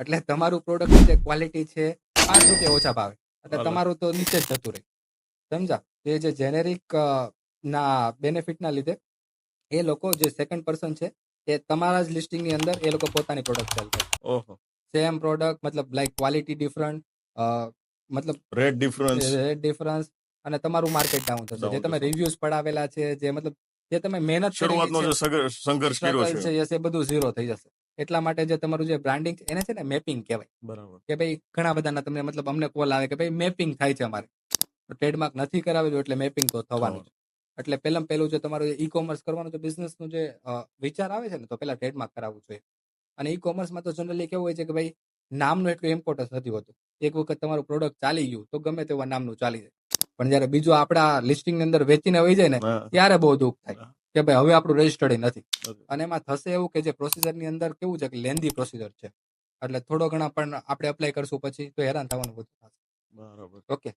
એટલે તમારું પ્રોડક્ટ જે ક્વોલિટી છે પાંચ રૂપિયા ઓછા ભાવે. એટલે તમારું તો નીચે જ જતું રહે. સમજા? એ જે જેનેરિક ના બેનિફિટના લીધે એ લોકો જે સેકન્ડ પર્સન છે એ તમારા જ લિસ્ટિંગની અંદર એ લોકો પોતાની પ્રોડક્ટ સેલ કરે. ઓહો. સેમ પ્રોડક્ટ મતલબ લાઈક ક્વોલિટી ડિફરન્ટ મતલબ રેટ ડિફરન્સ રેટ ડિફરન્સ અને તમારું માર્કેટ ડાઉન થશે. જે તમે રિવ્યુઝ પડાવેલા છે જે મતલબ જે તમે મહેનત શરૂઆતનો જે સંઘર્ષ કર્યો છે. એ બધું ઝીરો થઈ જશે. એટલા માટે જે તમારું જે બ્રાન્ડિંગ એને છે ને મેપિંગ કહેવાય. બરાબર. કે ભાઈ ઘણા બધાના તમને મતલબ અમને કોલ આવે કે ભાઈ મેપિંગ થાય છે અમારે. ટ્રેડમાર્ક નથી કરાવેલું એટલે મેપિંગ તો થવાનું એટલે પહેલાં પહેલું જે તમારું ઈ કોમર્સ કરવાનું જે બિઝનેસનું જે વિચાર આવે છે ને તો પહેલા ટ્રેડમાર્ક કરાવવું જોઈએ. અને ઈ કોમર્સમાં તો જનરલી કેવું હોય છે કે ભાઈ નામનું એટલું ઇમ્પોર્ટન્સ નથી હોતું. એક વખત તમારું પ્રોડક્ટ ચાલી ગયું તો ગમે તેવા નામનું ચાલી જાય. પણ જયારે બીજું આપણા લિસ્ટિંગની અંદર વેચીને વહી જાય ને ત્યારે બહુ દુઃખ થાય. કે ભાઈ હવે આપણું રજિસ્ટર્ડ નથી. અને એમાં થશે એવું કે જે પ્રોસિજરની અંદર કેવું છે કે લેન્ધી પ્રોસિજર છે. એટલે થોડો ઘણા પણ આપણે અપ્લાય કરશું પછી તો હેરાન થવાનું બધું થશે. બરાબર. ઓકે